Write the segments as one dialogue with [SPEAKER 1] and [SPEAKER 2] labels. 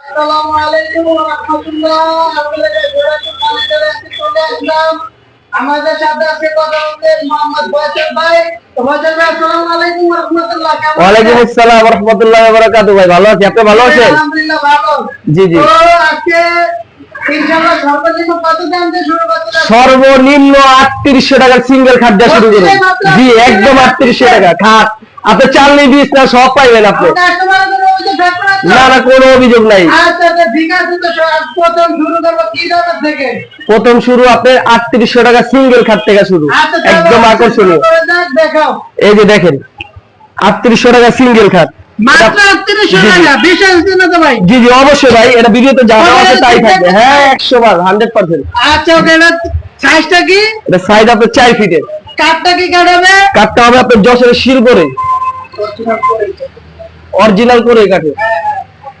[SPEAKER 1] আসসালামু আলাইকুম ওয়া রাহমাতুল্লাহ। আপনাদের ঘোরাতে কালেক্টরে আজকে চলে আসলাম। আমাদের সাথে আজকে কথা বলবেন মোহাম্মদ ফয়সাল ভাই। তো ভাই আসসালামু আলাইকুম ওয়া রাহমাতুল্লাহ। কেমন
[SPEAKER 2] ওয়ালাইকুম
[SPEAKER 1] আছেন?
[SPEAKER 2] আসসালাম রহমতুল্লাহ বারাকাতু ভাই ভালো আছি। আপনি ভালো আছেন?
[SPEAKER 1] আলহামদুলিল্লাহ ভালো।
[SPEAKER 2] জি, জি।
[SPEAKER 1] তো আজকে সর্বনিম্ন দিয়ে
[SPEAKER 2] আটত্রিশশো টাকার সিঙ্গেল খাট দেওয়া শুরু করুন। জি একদম আটত্রিশশো টাকা খাট। আপনি চালনি বীজ না সব পাইবেন আপনি।
[SPEAKER 1] না
[SPEAKER 2] কোনো অভিযোগ নাই।
[SPEAKER 1] আচ্ছা আচ্ছা প্রথম শুরু
[SPEAKER 2] আপনার আটত্রিশশো টাকা সিঙ্গেল খাট থেকে শুরু।
[SPEAKER 1] আচ্ছা
[SPEAKER 2] একদম আকর্ষণীয় এই যে দেখেন আটত্রিশশো টাকা সিঙ্গেল খাট। জি, জি। অবশ্যই ভাই এটা ভিডিওতে যা দেওয়া আছে তাই থাকবে। হ্যাঁ একশো বার হান্ড্রেড পার্সেন্ট
[SPEAKER 1] আচ্ছা ওকে এটা সাইজটা কি?
[SPEAKER 2] এটা সাইজ আপনার চার ফিটের
[SPEAKER 1] কাঠটা কি
[SPEAKER 2] কাঠটা হবে আপনার যশোরের শিল করে অরিজিনাল করে কাঠে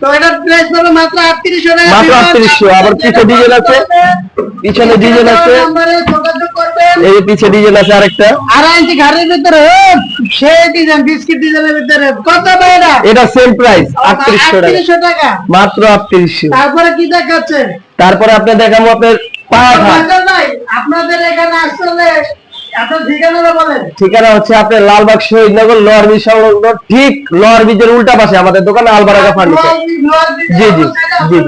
[SPEAKER 1] তো এটা প্রাইস পড়বে মাত্র আটত্রিশশো টাকা।
[SPEAKER 2] মাত্র 3800 আবার পিছে ডিজাইন আছে। পিছনে ডিজাইন আছে।
[SPEAKER 1] নম্বরে যোগাযোগ করবেন।
[SPEAKER 2] এই পিছে ডিজাইন আছে আরেকটা।
[SPEAKER 1] আড়াই ইঞ্চি ঘাড়ের ভিতরে সে ডিজাইন বিস্কিট ডিজাইনের ভিতরে। কত এটা?
[SPEAKER 2] সেম প্রাইস টাকা। মাত্র
[SPEAKER 1] তারপরে কি দেখাচ্ছে
[SPEAKER 2] তারপরে আপনি দেখাবো আপনার
[SPEAKER 1] আপনাদের এখানে আসলে
[SPEAKER 2] ঠিকানা হচ্ছে আপনার লালবাগ শহীদনগর লোয়ার ব্রিজ সংলগ্ন ঠিক লোয়ার ব্রিজের উল্টা পাশে আমাদের দোকানে আলবারাগা ফার্নিচার। জি, জি, জি,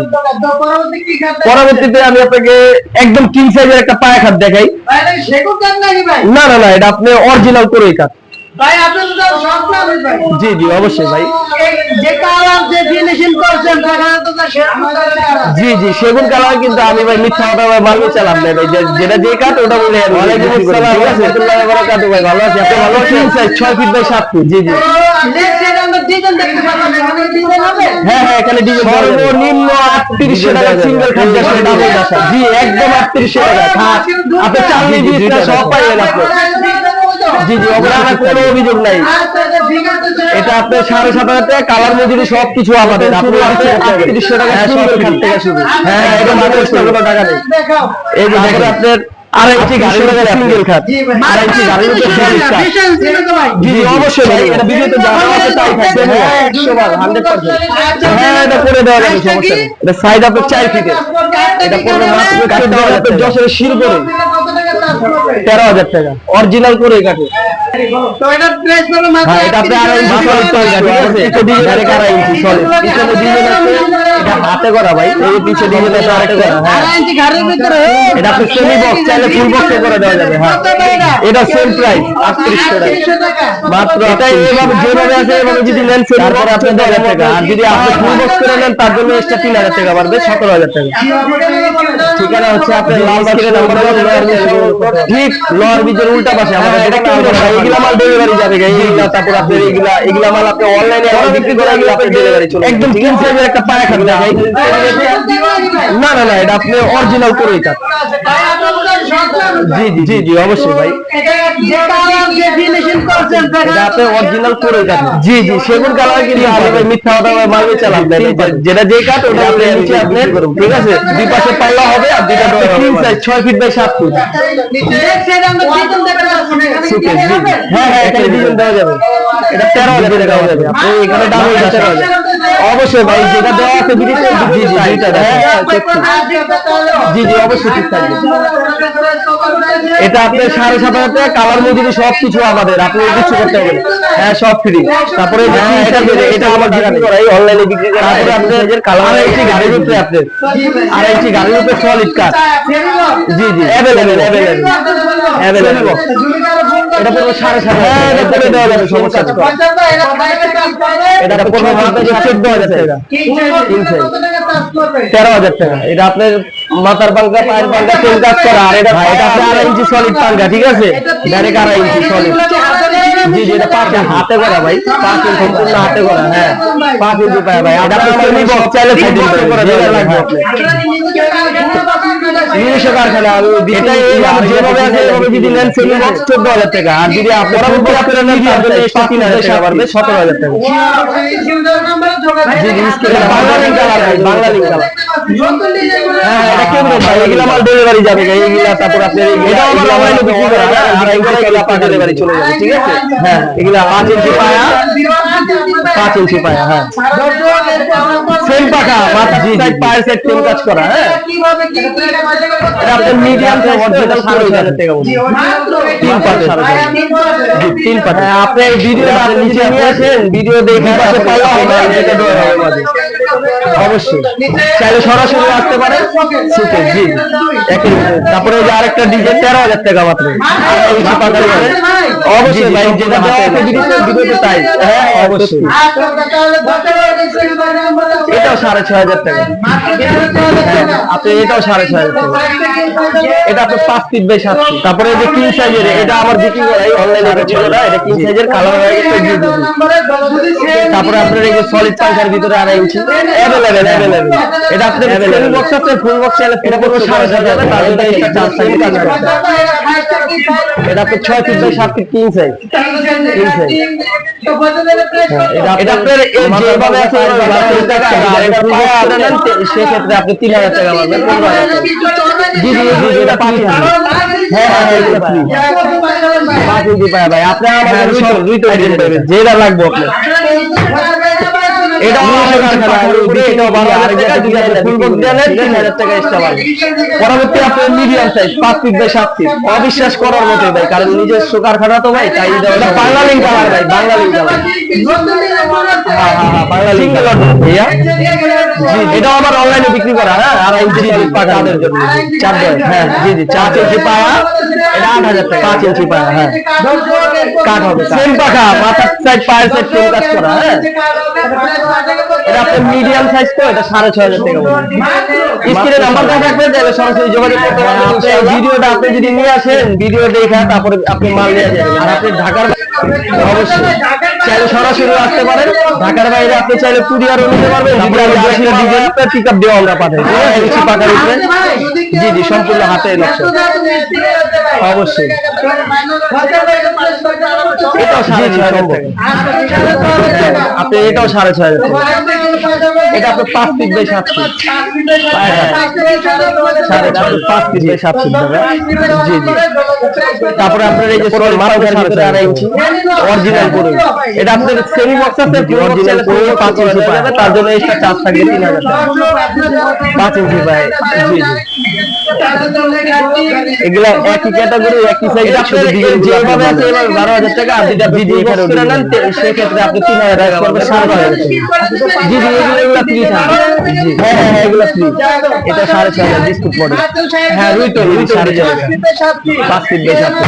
[SPEAKER 2] পরবর্তীতে আমি আপনাকে একদম কিং সাইজের একটা পায়া খাত দেখাই না না না এটা আপনি অরিজিনাল করে কাঠ
[SPEAKER 1] ভাই ভাই।
[SPEAKER 2] জি জি অবশ্যই ভাই।
[SPEAKER 1] যে কালার যে ফিনিশিং করছেন
[SPEAKER 2] জি জি সেগুন কালার কিন্তু আমি ভাই মিথ্যা কথা ভাই মালমি চালাম না ভাই যেটা যে কাঠ ওটা বলে ওয়ালাইকুম আসসালাম রাহমাতুল্লাহি ওয়া বারাকাতুহু ভাই ভালো আছি আপনি ভালো আছেন? 6 ফিট বাই 7 ফিট জি জি। হ্যাঁ হ্যাঁ এখানে সর্বনিম্ন 3800 টাকা সিঙ্গেল খাট দেওয়া ডাবল দাসা জি একদম 3800 টাকা। আপনি সব পাইবেন আপনি জি জি কোনো অভিযোগ নাই। এটা আপনার সাড়ে সাত হাজার টাকা কালার মজুরি সব কিছু আমাদের আপনি আটত্রিশশো টাকা শুরু হ্যাঁ হ্যাঁ, এটা মাত্র কোনো টাকা নেই এই যে দেখেন আপনার আড়াই ইঞ্চি গাড়ি টাকা সিঙ্গেল খাট।
[SPEAKER 1] জি
[SPEAKER 2] ইঞ্চি গাড়ির উপর solid কাঠ।
[SPEAKER 1] বিশাল ছিল তো ভাই।
[SPEAKER 2] জি জি অবশ্যই ভাই এটা ভিডিওতে যা আছে তাই থাকবে হ্যাঁ হ্যাঁ এটা করে দেওয়া যাবে সমস্যা নেই। এটা সাইড এটা পড়বে মাত্র হাজার যশোরের শির তেরো হাজার টাকা। অরিজিনাল করে
[SPEAKER 1] মাত্র
[SPEAKER 2] হ্যাঁ করে হাতে ভাই এই পিছে ডিজাইন আছে হ্যাঁ।
[SPEAKER 1] আড়াই ইঞ্চি ঘাড়ের ভিতরে
[SPEAKER 2] এটা আপনি সেমি বক্স চাইলে ফুল বক্সে করে দেওয়া যাবে হ্যাঁ।
[SPEAKER 1] এটা?
[SPEAKER 2] সেম প্রাইস আটত্রিশশো
[SPEAKER 1] 3800 টাকা।
[SPEAKER 2] মাত্র এটা এইভাবে যেভাবে আছে এভাবে যদি নেন তারপরে আপনি হাজার টাকা। আর যদি আপনি ফুল বক্স করে নেন তার জন্য এক্সট্রা তিন হাজার টাকা বাড়বে সতেরো হাজার টাকা। ঠিকানা হচ্ছে আপনার ঠিক লোয়ার ব্রিজের উল্টা পাশে আমাদের দোকান আলবারাগা। এইগুলা মাল ডেলিভারি যাবে। এইগুলা তারপর আপনার এইগুলা এইগুলা মাল আপনি অনলাইনে বিক্রি করে এগুলা আপনি ডেলিভারি চলে একদম কিং সাইজের একটা পায়া দেখাই না না না এটা আপনি অরিজিনাল করেই কাট জি জি জি অবশ্যই ভাই এটা আপনি অরিজিনাল করে কাট জি জি সেগুন কালার কিন্তু আমি মিথ্যা কথা ভাই মালমি চালাম যেটা যে কাট ওটা আপনি নিচে আপনি ঠিক আছে? দুই পাশে পাল্লা হবে আর দুইটা তিন সাইজ ছয় ফিট বাই সাত ফিট হ্যাঁ হ্যাঁ এখানে ডিজাইন দেওয়া যাবে। এটা তেরো হাজার টাকা দেওয়া যাবে। আপনি এখানে দাম তেরো হাজার অবশ্যই ভাই যেটা দেওয়া আছে ভিডিওতে জি জি হ্যাঁ হ্যাঁ, জি জি অবশ্যই ঠিক থাকবে এটা আপনার সাড়ে সাত হাজার টাকা কালার মজুরি সব কিছু আমাদের আপনি কিছু করতে হবে হ্যাঁ সব ফ্রি তারপরে
[SPEAKER 1] হ্যাঁ,
[SPEAKER 2] এটা এটা আমার বিক্রি করাই অনলাইনে বিক্রি করা তারপরে আপনার কালার আড়াইটি গাড়ির উপরে আপনার আড়াইটি গাড়ির উপরে সলিড কাঠ জি জি অ্যাভেলেবেল অ্যাভেলেবেল অ্যাভেলেবেল এটা পড়বে সাড়ে হাজার। হ্যাঁ এটা করে দেওয়া যাবে সমস্যা এটা পড়বে মাত্র চোদ্দ হাজার টাকা তেরো হাজার টাকা। এটা আপনার মাথার পাঙ্কা পায়ের পাঙ্কা তেল কাজ করা। আর এটা এটা আপনার আড়াই ইঞ্চি সলিড পাঙ্কা ঠিক আছে? ডাইরেক্ট আড়াই ইঞ্চি সলিড জি জি এটা পাঁচ হাতে করা ভাই। পাঁচ ইঞ্চি সম্পূর্ণ হাতে করা হ্যাঁ। পাঁচ ইঞ্চি পায় ভাই এটা আপনি সেমি বক্স চাইলে সেটি করে দেওয়া লাগবে নিজস্ব কারখানা যেভাবে আছে এভাবে যদি নেন সেমি চোদ্দ হাজার টাকা। আর যদি আপনার আপনারা নেন তিন হাজার টাকা বাড়বে সতেরো হাজার টাকা। জি জি বাংলা লিঙ্ক কালার ভাই বাংলা কালার হ্যাঁ এটা কেমন? ভাই এগুলা মাল ডেলিভারি যাবে গা, তারপর আপনার এটা আমার অনলাইনে বিক্রি করা আর এগুলা পাঁচ ডেলিভারি চলে যাবে ঠিক আছে? হ্যাঁ এগুলা পাঁচ ইঞ্চি পায়া। পাঁচ ইঞ্চি পায়া হ্যাঁ। সাইড সাইড কাজ করা হ্যাঁ।
[SPEAKER 1] কীভাবে কি কি
[SPEAKER 2] এটা আপনার মিডিয়াম থেকে অরিজিনাল সাড়ে ছয় হাজার টাকা বলুন। তিন ছয় হাজার। জি, তিন পাতা হ্যাঁ, আপনি ভিডিও নিচে নিয়ে আসেন ভিডিও দেখে পাশে পাওয়া হবে এটা অবশ্যই চাইলে সরাসরি আসতে পারে সুখে জি একই তারপরে ওই যে আরেকটা ডিজে তেরো হাজার টাকা মাত্র। অবশ্যই ভাই যেটা দেওয়া আছে তাই হ্যাঁ অবশ্যই এটাও সাড়ে ছয় হাজার টাকা হ্যাঁ, আপনি এটাও সাড়ে ছয় হাজার টাকা এটা আপনার পাঁচ ফিট বাই সাত ফিট তারপরে এই যে কিং সাইজের এটা আমার বিক্রি করাই অনলাইনে এটা ছিল না এটা কিং সাইজের কালার হয়ে গেছে তারপরে আপনার এই যে সলিড পাঙ্খার ভিতরে আড়াই ইঞ্চি অ্যাভেলেবেল এটা বক্স আছে ফুল বক্স চাইলে ফুল বক্স সাড়ে ছয় হাজার তার জন্য একটা চার্জ থাকবে কাজ করবে এটা আপনার ছয় সাত ফিট কিং সাইজ এটা এটা আপনার এই যেভাবে আছে ওইভাবে বারো হাজার টাকা আর এটা পাওয়া আপনার নেন, সেক্ষেত্রে আপনি তিন হাজার টাকা পাবেন জি জি জি এটা পাঁচ হ্যাঁ হ্যাঁ হ্যাঁ। পাঁচ ইঞ্চি পায় ভাই আপনার যেটা লাগবে আপনার এটা পরবর্তী আপনার মিডিয়াম সাইজ পাঁচ ফিট বাই সাত ফিট অবিশ্বাস করার মতো ভাই কারণ নিজস্ব কারখানা তো ভাই তাই এটা বাঙালি কালার ভাই বাঙালি কালার বাঙালি কালার ভাইয়া? জি এটাও আমার অনলাইনে বিক্রি করা হ্যাঁ আড়াই ইঞ্চি জন্য। চার হ্যাঁ জি জি চার ইঞ্চি পায়া এটা আট হাজার টাকা। পাঁচ ইঞ্চি পায়া হ্যাঁ। কাঠ হবে সেম পাখা মাথার সাইড পায়ের সাইড সেম কাজ করা হ্যাঁ। এটা আপনার মিডিয়াম সাইজ তো এটা সাড়ে ছয় হাজার টাকা স্ক্রিনে নাম্বার থাকবে তাহলে সরাসরি যোগাযোগ করতে পারবেন আপনার ভিডিওটা আপনি যদি নিয়ে আসেন ভিডিও দেখা তারপরে আপনি মাল নিয়ে যাবেন। আর আপনি ঢাকার অবশ্যই চাইলে সরাসরি আসতে পারেন। ঢাকার বাইরে আপনি চাইলে কুরিয়ারও নিতে পারবেন। আপনার পিক আপ দেওয়া আমরা পাঠাই এলসি পাকার উপরে জি জি সম্পূর্ণ হাতে নকশা অবশ্যই। এটাও সাড়ে ছয় হাজার আপনি এটাও সাড়ে ছয় হাজার টাকা। এটা আপনার পাঁচ ফিট বাই সাত ফিট সাড়ে পাঁচ ফিট বাই সাত ফিট জি জি। তারপরে আপনার এই যে মাথার ভিতরে আড়াই ইঞ্চি অরিজিনাল করে। এটা আপনার সেমি বক্স আছে অরিজিনাল করে পাঁচ ইঞ্চি পায়। তার জন্য এক্সট্রা চার্জ থাকবে তিন হাজার পাঁচ ইঞ্চি পায়। জি জি। এগুলা একই ক্যাটাগরি একই সাইজ শুধু ডিজাইন যেভাবে আছে এবার বারো হাজার টাকা যেটা নেন সেক্ষেত্রে আপনি তিন হাজার টাকা করবে সাড়ে ছয় হাজার জি জি এগুলো এগুলো ফ্রি থাকবে জি হ্যাঁ হ্যাঁ হ্যাঁ এগুলো ফ্রি এটা সাড়ে ছয় হাজার বিস্কুট হ্যাঁ রুইটো রুইটো সাড়ে ছয় হাজার। পাঁচ ফিট বেশ আছে।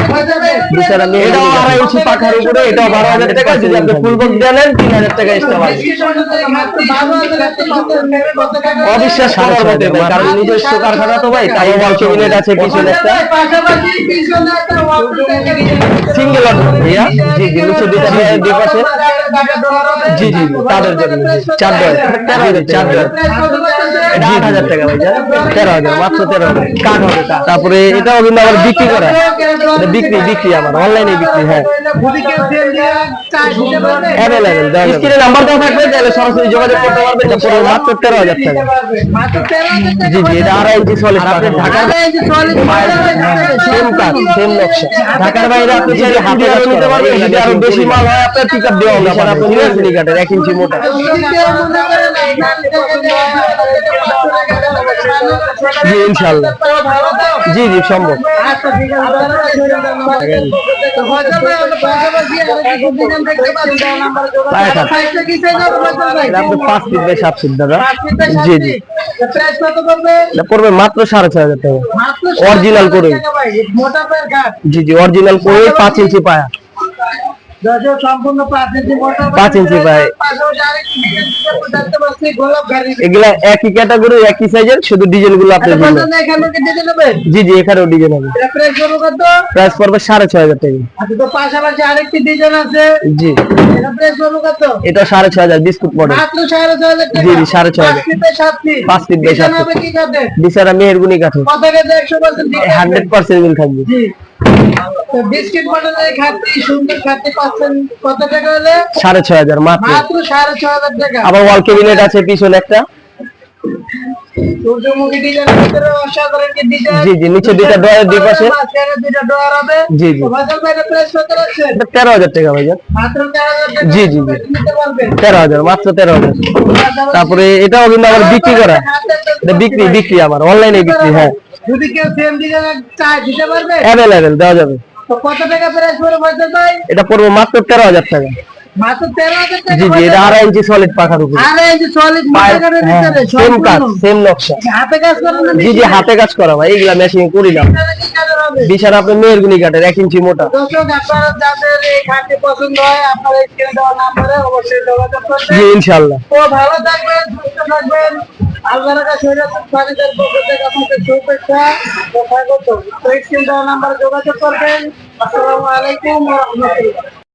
[SPEAKER 2] আমি এটাও আড়াই ইঞ্চি পাখার উপরে এটাও বারো হাজার টাকা যদি আপনি ফুল বক্স দেন তিন হাজার টাকা এক্সট্রা পাবেন। অবিশ্বাস কারণ নিজস্ব কারখানা তো ভাই তাই ওয়াল ক্যাবিনেট আছে পিছনে একটা। সিঙ্গেল অর্ডার ভাইয়া। জি জি নিচে দুই পাশে জি জি তাদের জন্য। চার এটা আট হাজার টাকা ভাই তেরো হাজার মাত্র তেরো হাজার কাঠ হবে তারপরে এটাও কিন্তু আবার বিক্রি করা এটা বিক্রি বিক্রি আমার অনলাইনে বিক্রি হ্যাঁ অ্যাভেলেবেল স্ক্রিনে নাম্বার দেওয়া থাকবে তাহলে সরাসরি যোগাযোগ করতে পারবে মাত্র তেরো হাজার টাকা জি জি এটা আড়াই ইঞ্চি সলিড ঢাকার সেম কাজ সেম নকশা ঢাকার বাইরে আপনি চাইলে হাতে কাজ নিতে পারবেন যদি আরও বেশি মাল হয় আপনার পিক আপ দেওয়া হবে আপনি নিয়ে এক ইঞ্চি মোটা জি ইনশাল্লাহ জি জি সম্ভব। পাঁচ ফিট বাই সাত ফিট দাদা। জি জি। পড়বে মাত্র সাড়ে ছয় হাজার টাকা। অরিজিনাল করে জি জি অরিজিনাল করে পাঁচ ইঞ্চি পায়া
[SPEAKER 1] সম্পূর্ণ পাঁচ ইঞ্চি গাড়ি।
[SPEAKER 2] এগুলা একই ক্যাটাগরি একই সাইজের শুধু ডিজাইনগুলো আপনি
[SPEAKER 1] নেবেন
[SPEAKER 2] জি জি এখানেও ডিজাইন হবে।
[SPEAKER 1] প্রাইস
[SPEAKER 2] পড়বে সাড়ে ছয় হাজার টাকা।
[SPEAKER 1] আচ্ছা তো পাশাপাশি আরেকটি ডিজাইন আছে।
[SPEAKER 2] জি।
[SPEAKER 1] এটা
[SPEAKER 2] সাড়ে ছয় হাজার বিস্কুট মডেল জি, জি, সাড়ে ছয় হাজার।
[SPEAKER 1] পাঁচ ফিট
[SPEAKER 2] বাই সাত ফিট। বিছানা মেহেরগুনি কাঠে হান্ড্রেড পার্সেন্ট মিল থাকবে।
[SPEAKER 1] তো বিস্কিট মডেলের খাদ্য সুন্দর খাদ্য পাচ্ছেন কত টাকা হলে?
[SPEAKER 2] সাড়ে ছয় হাজার মাত্র।
[SPEAKER 1] মাত্র সাড়ে ছয় হাজার টাকা।
[SPEAKER 2] আবার ওয়াল ক্যাবিনেট আছে পিছনে একটা।
[SPEAKER 1] সূর্যমুখী ডিজাইনের ভিতরে অসাধারণ কি ডিজাইন
[SPEAKER 2] জি, জি, নিচে দুইটা ডয়ারের দুই পাশে।
[SPEAKER 1] মাঝখানে দুইটা ডয়ার হবে।
[SPEAKER 2] জি, জি।
[SPEAKER 1] ভাইজান ভাই প্রাইস কত রাখছেন?
[SPEAKER 2] এটা তেরো হাজার টাকা ভাইজান।
[SPEAKER 1] মাত্র 13000 টাকা।
[SPEAKER 2] জি, জি, জি।
[SPEAKER 1] নিতে পারবেন?
[SPEAKER 2] তেরো হাজার মাত্র তেরো হাজার। তারপরে এটাও কিন্তু আমার বিক্রি করা। এটা বিক্রি বিক্রি আমার অনলাইনে বিক্রি হ্যাঁ।
[SPEAKER 1] যদি কেউ সেম চায় দিতে পারবে?
[SPEAKER 2] অ্যাভেলেবেল দেওয়া যাবে।
[SPEAKER 1] তো কত টাকা প্রাইস পড়বে ভাইজান ভাই?
[SPEAKER 2] এটা পড়ব মাত্র টাকা।
[SPEAKER 1] মাত্র 13000 টাকা
[SPEAKER 2] জি জি এটা আড়াই ইঞ্চি সলিড পাখার উপরে।
[SPEAKER 1] আরে এই যে সলিড মার্কেটের ভিতরে
[SPEAKER 2] সেম কাজ সেম নকশা।
[SPEAKER 1] হাতে কাজ করেন না
[SPEAKER 2] জি জি হাতে কাজ করা ভাই মেশিন না। বিশাল কাঠের এক ইঞ্চি মোটা।
[SPEAKER 1] দর্শক আপনারা যাদের এই খাটটি পছন্দ হয় আপনারা স্ক্রিনে দেওয়া নাম্বারে অবশ্যই যোগাযোগ করবেন।
[SPEAKER 2] জি ইনশাল্লাহ
[SPEAKER 1] তো ভালো থাকবেন সুস্থ থাকবেন। আল্লাহর কাছে ফারিদের পক্ষ থেকে আপনাকে শুভেচ্ছা ও স্বাগত। তো দেওয়া নাম্বারে যোগাযোগ করবেন। আসসালামু আলাইকুম রাহমাতুল্লাহ।